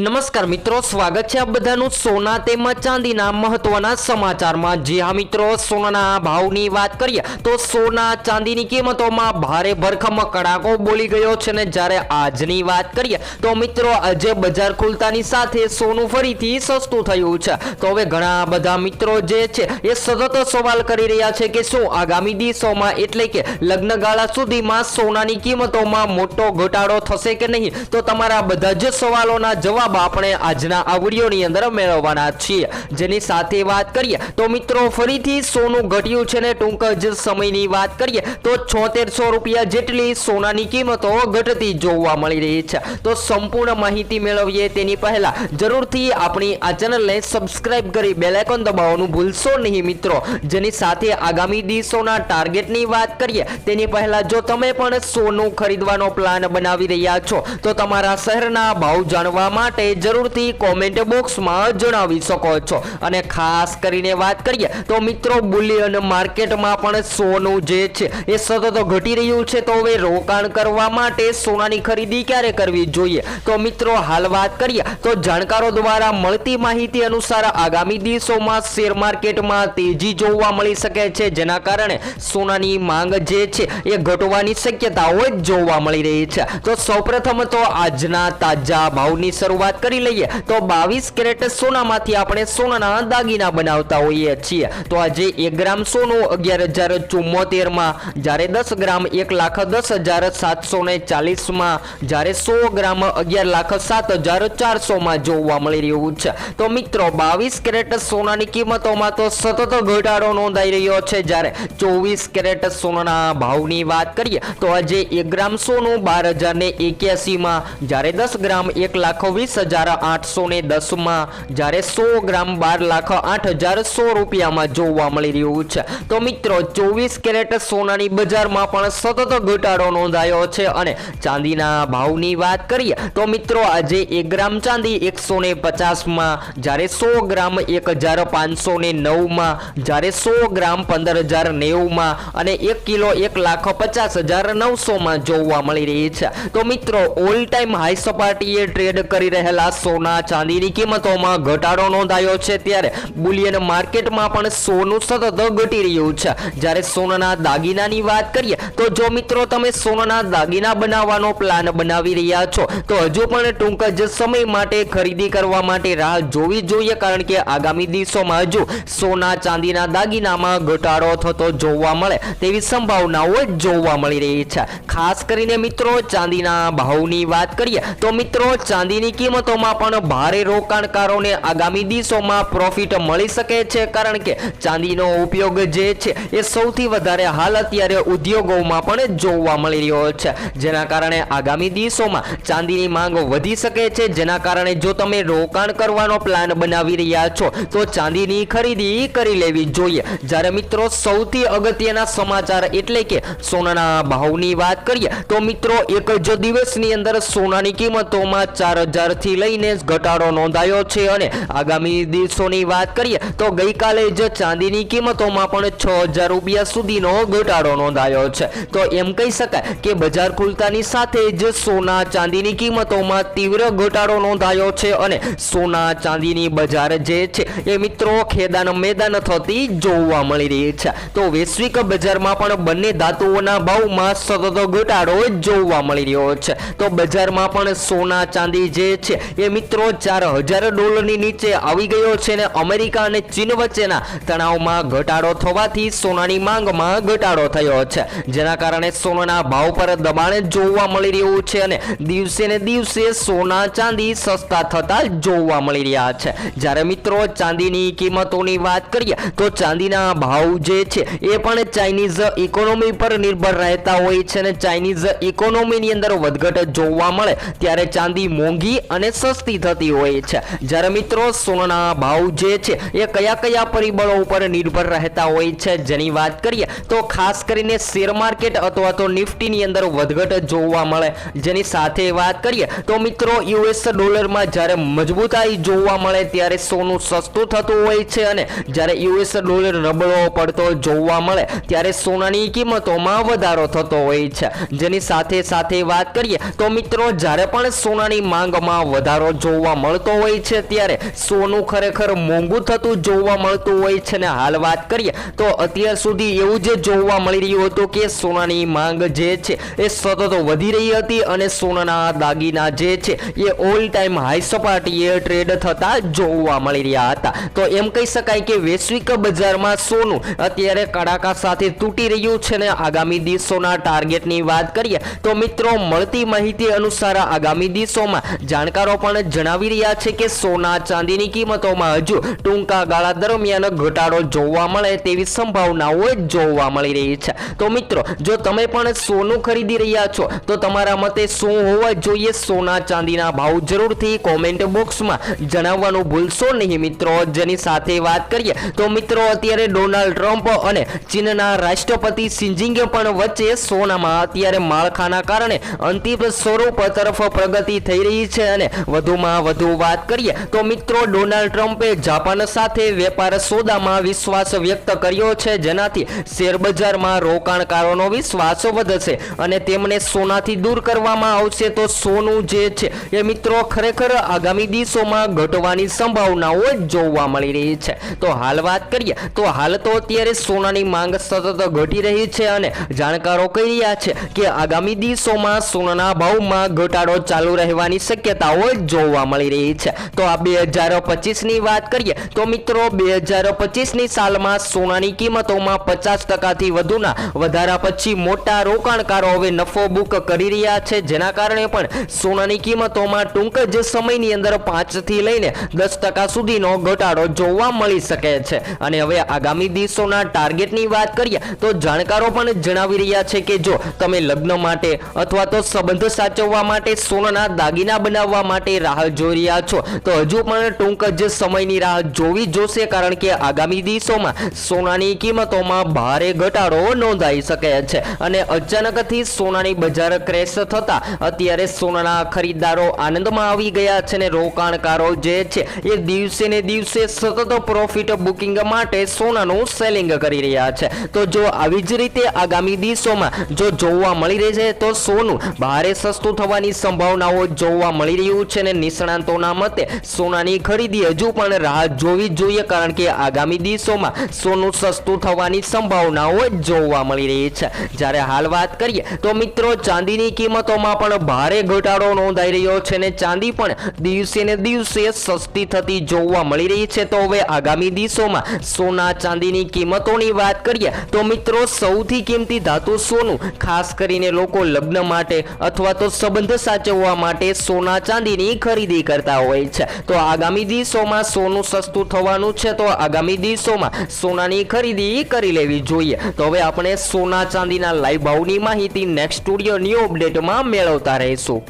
નમસ્કાર મિત્રો, સ્વાગત છે આ બધાનું સોના તેમજ ચાંદીના મહત્વના સમાચારમાં. જે હા મિત્રો, સોનાના ભાવની વાત કરીએ તો સોના ચાંદીની કિંમતોમાં ભારે ભરખમ કડાકો બોલી ગયો છે ને જ્યારે આજની વાત કરીએ તો મિત્રો, આજે બજાર ખુલતાની સાથે સોનું ફરીથી સસ્તું થયું છે. તો હવે ઘણા બધા મિત્રો જે છે એ સતત સવાલ કરી રહ્યા છે કે શું આગામી દિવસોમાં એટલે કે લગ્નગાળા સુધીમાં સોનાની કિંમતોમાં મોટો ઘટાડો થશે કે નહીં? તો તમારા બધા જ સવાલોના જવાબ આપણે આજના આ વિડીયોની અંદર મેળવવાના છીએ. જેની સાથે વાત કરીએ, તો મિત્રો ફરીથી સોનું ઘટ્યું છે ને ટૂંક જ સમયની વાત કરીએ, તો છોતેરસો રૂપિયા જેટલી સોનાની કિંમતો ઘટતી જોવા મળી રહી છે. તો સંપૂર્ણ માહિતી મેળવીએ તેની પહેલા. જરૂરથી આપણી આ ચેનલને સબસ્ક્રાઇબ કરી બેલાઇકોન દબાવવાનું ભૂલશો નહીં મિત્રો. જેની સાથે આગામી દિવસોના ટાર્ગેટની વાત કરીએ, તેની પહેલા જો તમે પણ સોનું ખરીદવાનો પ્લાન બનાવી રહ્યા છો, તો તમારા શહેરના ભાવ જાણવા માટે જરૂરથી કોમેન્ટ બોક્સમાં જણાવી શકો છો. અને ખાસ કરીને વાત કરીએ તો મિત્રો બુલિયન માર્કેટમાં પણ સોનું જે છે, એ સતત ઘટી રહ્યું છે. તો હવે રોકાણ કરવા માટે સોનાની ખરીદી ક્યારે કરવી જોઈએ? તો મિત્રો હાલ વાત કરીએ તો જાણકારો દ્વારા મળતી માહિતી અનુસાર આગામી દિવસોમાં શેર માર્કેટમાં તેજી જોવા મળી શકે છે. જેના કારણે સોનાની માંગ જે છે, એ ઘટવાની શક્યતાઓ જોવા મળી રહી છે. તો સૌપ્રથમ તો આજના તાજા ભાવની શરૂઆત કરી લઈએ તો બાવીસ કેરેટ સોનામાંથી આપણે સોનાના દાગીના બનાવતા હોઈએ છીએ. તો આજે એક ગ્રામ સોનું અગિયાર હજાર ચુમ્મોતેરમાં, જ્યારે દસ ગ્રામ એક લાખ દસ હજાર સાતસો ને ચાલીસમાં, જ્યારે સો ગ્રામ અગિયાર લાખ સાત હજાર ચારસોમાં જોવા મળી રહ્યું છે. તો મિત્રો, બાવીસ કેરેટ સોનાની કિંમતોમાં તો સતત ઘટાડો નોંધાઈ રહ્યો છે. જ્યારે ચોવીસ કેરેટ સોનાના ભાવની વાત કરીએ, તો આજે એક ગ્રામ સોનું બાર હજાર ને એક્યાસીમાં, જ્યારે દસ ગ્રામ એક લાખ વીસ હજાર આઠસો ને દસમાં જ્યારે સો ગ્રામ બાર લાખ આઠ હજાર સો રૂપિયામાં જોવા મળી રહ્યું છે. તો મિત્રો, ચોવીસ કેરેટ સોનાની બજારમાં પણ સતત ઘટાડો નોંધાયો છે અને ચાંદીના ભાવની વાત કરીએ તો મિત્રો, આજે એક ગ્રામ ચાંદી એકસો ને પચાસમાં, જ્યારે સો ગ્રામ એક હજાર પાંચસો ને નવમાં, જ્યારે સો ગ્રામ પંદર હજાર નેવુંમાં અને એક કિલો એક લાખ પચાસ હજાર નવસોમાં જોવા મળી રહી છે. તો મિત્રો ઓલ ટાઈમ હાઈ સપાટીએ ટ્રેડ કરી રહેલા સોના ચાંદીની કિંમતોમાં ઘટાડો નોંધાયો છે ત્યારે બુલિયન માર્કેટમાં પણ સોનું સતત ઘટી રહ્યું છે. જ્યારે સોનાના દાગીનાની વાત કરીએ, તો જો મિત્રો તમે સોનાના દાગીના બનાવવાનો પ્લાન બનાવી રહ્યા છો, તો હજુ પણ ટૂંક જ સમય માટે ખરીદી કરવા માટે રાહ જોવી જોઈએ, કારણ કે આગામી દિવસોમાં હજુ સોના ચાંદીના દાગીનામાં ઘટાડો થતો જોવા મળે તેવી સંભાવનાઓ જોવા મળી રહી છે. ખાસ કરીને મિત્રો ચાંદીના ભાવની વાત કરીએ, તો મિત્રો ચાંદીની કિંમતોમાં પણ ભારે રોકાણકારોને આગામી દિવસોમાં પ્રોફિટ મળી શકે છે. કારણ કે ચાંદીનો ઉપયોગ જે છે, એ સૌથી વધારે હાલ અત્યારે ઉદ્યોગોમાં પણ જોવા મળી રહ્યો છે. જેના કારણે આગામી દિવસોમાં ચાંદીની માંગ વધી શકે છે. જેના કારણે જો તમે રોકાણ કરવાનો પ્લાન બનાવી રહ્યા છો, તો ચાંદીની ખરીદી કરી લેવી જોઈએ. જ્યારે મિત્રો સૌથી અગત્યના સમાચાર એટલે કે સોનાના ભાવની વાત કરીએ, તો મિત્રો એક જ દિવસની અંદર સોનાની કિંમતોમાં ચાર હજારથી લઈને ઘટાડો નોંધાયો છે અને આગામી દિવસોની વાત કરીએ તો ગઈકાલે જ ચાંદીની કિંમતોમાં પણ છ હજાર રૂપિયા સુધીનો ઘટાડો નોંધાયો છે. તો એમ કહી શકાય કે બજાર ખુલતાની સાથે જ સોના ચાંદીની કિંમતોમાં તીવ્ર ઘટાડો નોંધાયો છે અને સોના ચાંદીની બજાર જે છે એ મિત્રો ખેદાન મેદાન થતી જોવા મળી રહી છે. તો વૈશ્વિક બજારમાં પણ બંને ધાતુઓના ભાવમાં સતત ઘટાડો જોવા મળી રહ્યો છે. તો બજારમાં પણ સોના ચાંદી જે છે એ મિત્રો ચાર હજાર ડોલરની નીચે આવી ગયો છે ને અમેરિકા અને ચીન વચ્ચેના તણાવમાં ઘટાડો થવાથી સોનાની માંગમાં ઘટાડો થયો છે. જેના કારણે સોનાના ભાવ પર દબાણ જોવા મળી રહ્યું છે અને દિવસે ને દિવસે સોના ચાંદી સસ્તા થતા જોવા મળી રહ્યા છે. જ્યારે મિત્રો, ચાંદીની કિંમતોની વાત કરીએ, તો ચાંદીના ભાવ જે છે, એ પણ ચાઇનીઝ ઇકોનોમી પર નિર્ભર રહેતા હોય છે અને ચાઇનીઝ ઇકોનોમીની અંદર વધઘટ જોવા મળે, ત્યારે ચાંદી મોંઘી અને સસ્તી થતી હોય છે. જ્યારે મિત્રો સોનાના ભાવ જે છે, એ કયા કયા પરિબળો ઉપર નિર્ભર રહેતા હોય છે જેની વાત કરીએ, તો ખાસ કરીને શેર માર્કેટ અથવા તો નિફ્ટીની અંદર વધઘટ જોવા મળે. જેની સાથે વાત કરીએ, તો મિત્રો, યુએસ ડોલરમાં જ્યારે મજબૂતાઈ જોવા મળે, ત્યારે સોનું સસ્તું થતું હોય છે અને જ્યારે યુએસ ડોલર નબળો પડતો જોવા મળે, ત્યારે સોનાની કિંમતોમાં વધારો થતો હોય છે. જેની સાથે સાથે વાત કરીએ, તો મિત્રો, જ્યારે પણ સોનાની માંગમાં વધારો જોવા મળતો હોય છે ત્યારે સોનું ખરેખર મોંઘું થતું જોવા મળતું હોય છે ને હાલ વાત કરીએ તો અત્યાર સુધી એવું જે જોવા મળી રહ્યું હતું કે સોનાની માંગ જે છે એ સતત વધી રહી હતી અને સોનાના દાગીના જે છે એ ઓલ ટાઈમ હાઈ સપાટીએ ટ્રેડ થતા જોવા મળી રહ્યા હતા. તો એમ કહી શકાય કે વૈશ્વિક બજારમાં સોનું અત્યારે કડાકા સાથે તૂટી રહ્યું છે ને આગામી દિવસોના ટાર્ગેટની વાત કરીએ તો મિત્રો મળતી માહિતી અનુસાર આગામી દિવસોમાં જાણકારો પણ જણાવી રહ્યા છે કે સોના ચાંદીની કિંમતોમાં હજુ ટૂંકા ગાળા દરમિયાન ઘટાડો જોવા મળે તેવી સંભાવનાઓ જોવા મળી રહી છે. તો મિત્રો, જો તમે પણ સોનું ખરીદી રહ્યા છો, તો તમારા મતે શું હોવા જોઈએ? સોના ચાંદીના ભાવ જરૂરથી કોમેન્ટ બોક્સમાં જણાવવાનું ભૂલશો નહીં મિત્રો. જેની સાથે વાત કરીએ, તો મિત્રો, અત્યારે ડોનાલ્ડ ટ્રમ્પ અને ચીનના રાષ્ટ્રપતિ સિંજિંગ પણ વચ્ચે સોનામાં અત્યારે માળખાના કારણે અંતિમ સ્વરૂપ તરફ પ્રગતિ થઈ રહી છે અને વધુમાં વધુ વાત કરીએ તો મિત્રો ડોનાલ્ડ ટ્રમ્પે જાપાન સાથે વેપાર સોદામાં વિશ્વાસ વ્યક્ત કર્યો છે, જેનાથી શેર બજારમાં રોકાણકારોનો વિશ્વાસ વધશે અને તેમને સોનાથી દૂર કરવામાં આવશે. તો સોનું જે છે એ મિત્રો, ખરેખર આગામી દિવસોમાં ઘટવાની સંભાવનાઓ જોવા મળી રહી છે. તો હાલ વાત કરીએ, તો હાલ તો અત્યારે સોનાની માંગ સતત ઘટી રહી છે અને જાણકારો કહી રહ્યા છે કે આગામી દિવસોમાં સોનાના ભાવમાં ઘટાડો ચાલુ રહેવાની શક્યતાઓ જોવા મળી રહી છે. તો આ બે હજાર પચીસની વાત કરીએ, તો મિત્રો બે હજાર પચીસની સાલમાં સોનાની કિંમતોમાં પચાસ ટકાથી વધુના, વધારા પછી મોટા રોકાણકારો હવે નફો બુક કરી રહ્યા છે. જેના કારણે પણ સોનાની કિંમતોમાં ટૂંક જ સમયની અંદર પાંચથી લઈને દસ ટકા સુધીનો ઘટાડો જોવા મળી શકે છે. અને હવે આગામી દિવસોના ટાર્ગેટની વાત કરીએ, તો જાણકારો પણ જણાવી રહ્યા છે કે જો તમે લગ્ન માટે અથવા તો સંબંધ સાચવવા માટે સોનાના દાગીના બનાવવા માટે રાહ જોઈ રહ્યા છો. તો હજુ પણ ટૂંક જ સમયની રાહ જોવી જોશે કારણ કે આગામી દિવસોમાં સોનાની કિંમતોમાં ભારે ઘટાડો નોંધાઈ શકે છે અને અચાનકથી સોનાની બજાર ક્રેશ થતા અત્યારે સોનાના ખરીદદારો આનંદમાં આવી ગયા છે ને રોકાણકારો જે છે એ દિવસે ને દિવસે સતત પ્રોફિટ બુકિંગ માટે સોનાનું સેલિંગ કરી રહ્યા છે. તો જો આવી જ રીતે આગામી દિવસોમાં જો જોવા મળી રહે છે તો સોનું ભારે સસ્તું થવાની સંભાવનાઓ જોવા મળી રહ્યું છે ને નિષ્ણાંતોના મતે સોનાની ખરીદી હજુ પણ રાહ જોવી જોઈએ કારણ કે આગામી દિવસોમાં સોનું સસ્તું થવાની સંભાવનાઓ જોવા મળી રહી છે. જ્યારે હાલ વાત કરીએ તો મિત્રો ચાંદીની કિંમતોમાં પણ ભારે ઘટાડો નોંધાઈ રહ્યો છે ને ચાંદી પણ દિવસે ને દિવસે સસ્તી થતી જોવા મળી રહી છે. તો હવે આગામી દિવસોમાં સોના ચાંદીની કિંમતોની વાત કરીએ તો મિત્રો સૌથી કિંમતી ધાતુ સોનું, ખાસ કરીને લોકો લગ્ન માટે અથવા તો સંબંધ સાચવવા માટે સોના ચાંદીની ખરીદી કરતા હોય છે. તો આગામી દિવસોમાં સોનું સસ્તું થવાનું છે, તો આગામી દિવસોમાં સોનાની ખરીદી કરી લેવી જોઈએ. તો હવે આપણે સોના ચાંદીના લાઈવ ભાવની માહિતી નેક્સ્ટ સ્ટુડિયો ન્યૂ અપડેટમાં મેળવતા રહીશું.